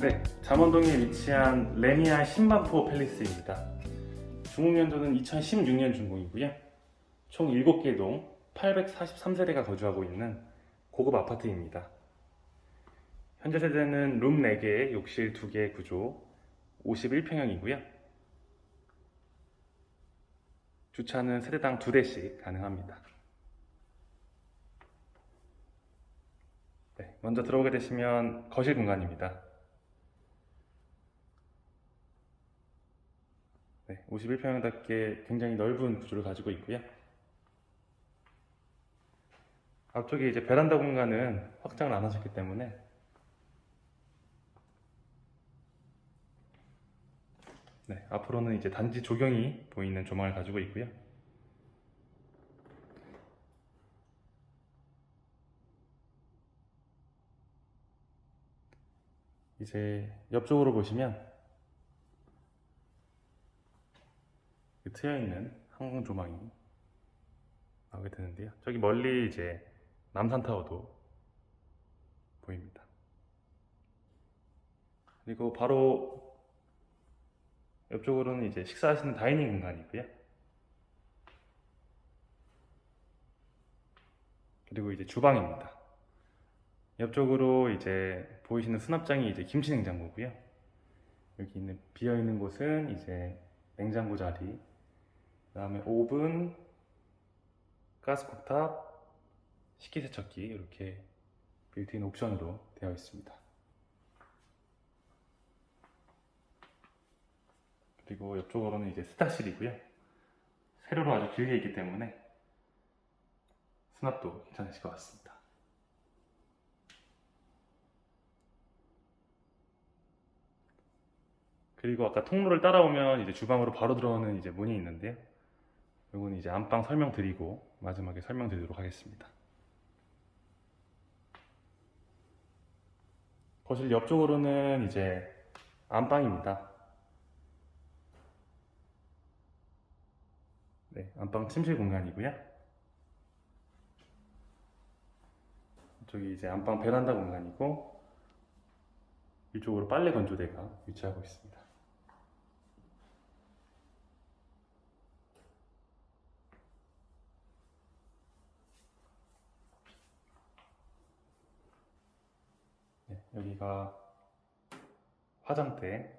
네, 잠원동에 위치한 레미아 신반포 팰리스입니다. 중공연도는 2016년 준공이고요. 총 7개 동 843세대가 거주하고 있는 고급 아파트입니다. 현재 세대는 룸 4개, 욕실 2개 구조 51평형이고요. 주차는 세대당 2대씩 가능합니다. 네, 먼저 들어오게 되시면 거실 공간입니다. 네, 51평형답게 굉장히 넓은 구조를 가지고 있고요. 앞쪽에 이제 베란다 공간은 확장을 안 하셨기 때문에 네, 앞으로는 이제 단지 조경이 보이는 조망을 가지고 있고요. 이제 옆쪽으로 보시면 그 트여 있는 항공 조망이 나오게 되는데요. 저기 멀리 이제 남산 타워도 보입니다. 그리고 바로 옆쪽으로는 이제 식사하시는 다이닝 공간이고요. 그리고 이제 주방입니다. 옆쪽으로 이제 보이시는 수납장이 이제 김치 냉장고고요. 여기 있는 비어 있는 곳은 이제 냉장고 자리, 그다음에 오븐, 가스쿡탑, 식기세척기 이렇게 빌트인 옵션으로 되어 있습니다. 그리고 옆쪽으로는 이제 세탁실이고요. 세로로 아주 길게 있기 때문에 수납도 괜찮으실 것 같습니다. 그리고 아까 통로를 따라오면 이제 주방으로 바로 들어오는 이제 문이 있는데요. 이건 이제 안방 설명드리고 마지막에 설명드리도록 하겠습니다. 거실 옆쪽으로는 이제 안방입니다. 네, 안방 침실 공간이고요. 저기 이제 안방 베란다 공간이고 이쪽으로 빨래 건조대가 위치하고 있습니다. 네, 여기가 화장대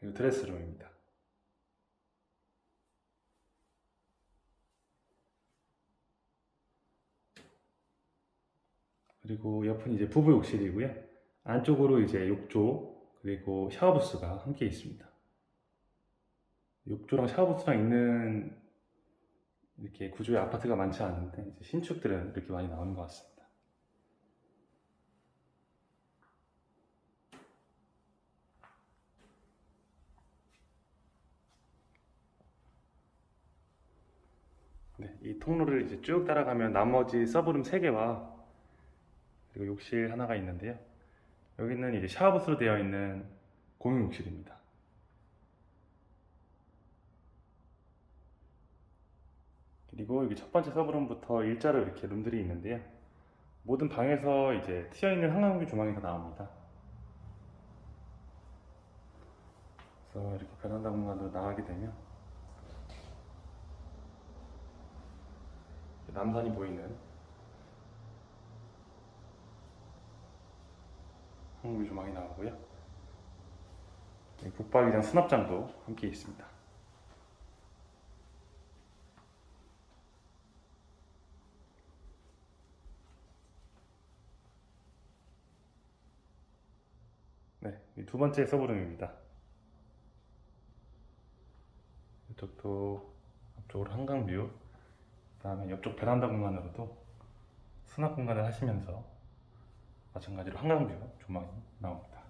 그리고 드레스룸입니다. 그리고 옆은 이제 부부 욕실이고요. 안쪽으로 이제 욕조 그리고 샤워부스가 함께 있습니다. 욕조랑 샤워부스랑 있는 이렇게 구조의 아파트가 많지 않은데 신축들은 이렇게 많이 나오는 것 같습니다. 네, 이 통로를 이제 쭉 따라가면 나머지 서브룸 3개와 그리고 욕실 하나가 있는데요. 여기는 이제 샤워부스로 되어 있는 공용 욕실입니다. 그리고 여기 첫 번째 서브룸부터 일자로 이렇게 룸들이 있는데요. 모든 방에서 이제 트여 있는 한강뷰 조망이 다 나옵니다. 그래서 이렇게 베란다 공간으로 나가게 되면 남산이 보이는 한강뷰 조망이 나오고요. 여기 북박이장 수납장도 함께 있습니다. 네, 이두 번째 서브룸입니다. 이쪽도 앞쪽으로 한강 뷰, 그 다음에 옆쪽 베란다 공간으로도 수납 공간을 하시면서 마찬가지로 한강뷰 조망이 나옵니다.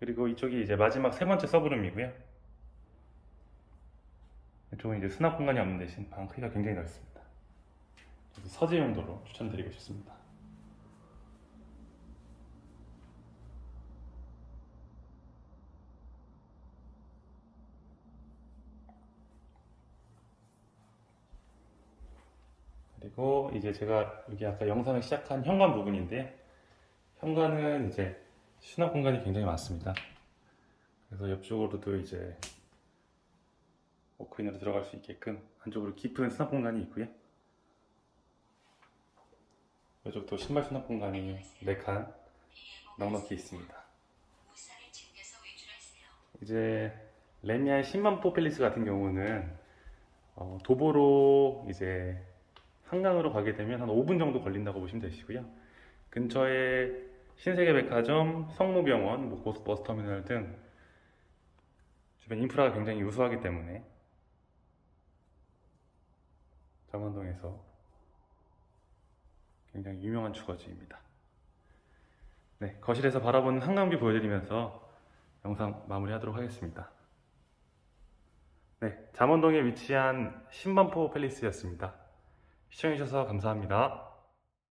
그리고 이쪽이 이제 마지막 세 번째 서브룸이고요. 이쪽은 이제 수납 공간이 없는 대신 방 크기가 굉장히 넓습니다. 서재 용도로 추천드리고 싶습니다. 그리고 이제 제가 여기 아까 영상을 시작한 현관 부분인데요. 현관은 이제 수납 공간이 굉장히 많습니다. 그래서 옆쪽으로도 이제 워크인으로 들어갈 수 있게끔 안쪽으로 깊은 수납 공간이 있고요. 이쪽도 신발 수납 공간이 4칸 넉넉히 있습니다. 이제 레미안 10만포 팰리스 같은 경우는 어, 도보로 이제 한강으로 가게 되면 한 5분 정도 걸린다고 보시면 되시고요. 근처에 신세계백화점, 성모병원, 뭐 고속버스터미널 등 주변 인프라가 굉장히 우수하기 때문에 정원동에서 굉장히 유명한 주거지입니다. 네, 거실에서 바라보는 한강뷰 보여드리면서 영상 마무리하도록 하겠습니다. 네, 잠원동에 위치한 신반포 팰리스였습니다. 시청해주셔서 감사합니다.